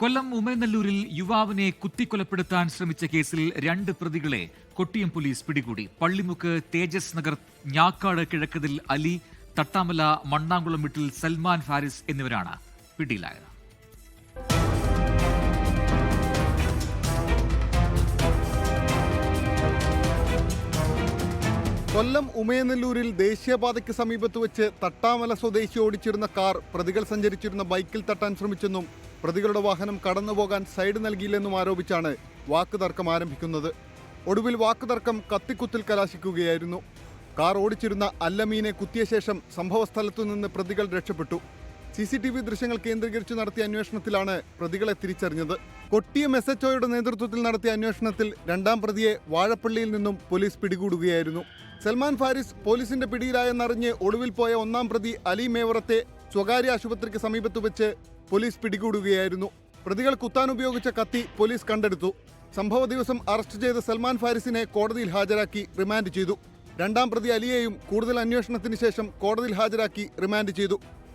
കൊല്ലം ഉമയനല്ലൂരിൽ യുവാവിനെ കുത്തിക്കൊലപ്പെടുത്താൻ ശ്രമിച്ച കേസിൽ രണ്ട് പ്രതികളെ കൊട്ടിയം പോലീസ് പിടികൂടി. പള്ളിമുക്ക് തേജസ് നഗർ ഞാക്കാട് കിഴക്കതിൽ അലി തട്ടാമല മണ്ണാങ്കുളം വീട്ടിൽ സൽമാൻ ഫാരിസ് എന്നിവരാണ് പിടിയിലായത്. കൊല്ലം ഉമയനെല്ലൂരിൽ ദേശീയപാതയ്ക്ക് സമീപത്ത് വെച്ച് തട്ടാമല സ്വദേശി ഓടിച്ചിരുന്ന കാർ പ്രതികൾ സഞ്ചരിച്ചിരുന്ന ബൈക്കിൽ തട്ടാൻ ശ്രമിച്ചെന്നും പ്രതികളുടെ വാഹനം കടന്നുപോകാൻ സൈഡ് നൽകിയില്ലെന്നും ആരോപിച്ചാണ് വാക്കുതർക്കം ആരംഭിക്കുന്നത്. ഒടുവിൽ വാക്കുതർക്കം കത്തിക്കുത്തിൽ കലാശിക്കുകയായിരുന്നു. കാർ ഓടിച്ചിരുന്ന അല്ലമീനെ കുത്തിയ ശേഷം സംഭവസ്ഥലത്തു നിന്ന് പ്രതികൾ രക്ഷപ്പെട്ടു. സി സി ടി വി ദൃശ്യങ്ങൾ കേന്ദ്രീകരിച്ച് നടത്തിയ അന്വേഷണത്തിലാണ് പ്രതികളെ തിരിച്ചറിഞ്ഞത്. കൊട്ടിയം എസ് എച്ച് ഒയുടെ നേതൃത്വത്തിൽ നടത്തിയ അന്വേഷണത്തിൽ രണ്ടാം പ്രതിയെ വാഴപ്പള്ളിയിൽ നിന്നും പോലീസ് പിടികൂടുകയായിരുന്നു. സൽമാൻ ഫാരിസ് പോലീസിന്റെ പിടിയിലായെന്നറിഞ്ഞ് ഒളിവിൽ പോയ ഒന്നാം പ്രതി അലി മേവറത്തെ സ്വകാര്യ ആശുപത്രിക്ക് സമീപത്ത് വെച്ച് പോലീസ് പിടികൂടുകയായിരുന്നു. പ്രതികൾ കുത്താൻ ഉപയോഗിച്ച കത്തി പോലീസ് കണ്ടെടുത്തു. സംഭവ ദിവസം അറസ്റ്റ് ചെയ്ത സൽമാൻ ഫാരിസിനെ കോടതിയിൽ ഹാജരാക്കി റിമാൻഡ് ചെയ്തു. രണ്ടാം പ്രതി അലിയെയും കൂടുതൽ അന്വേഷണത്തിന് ശേഷം കോടതിയിൽ ഹാജരാക്കി റിമാൻഡ് ചെയ്തു.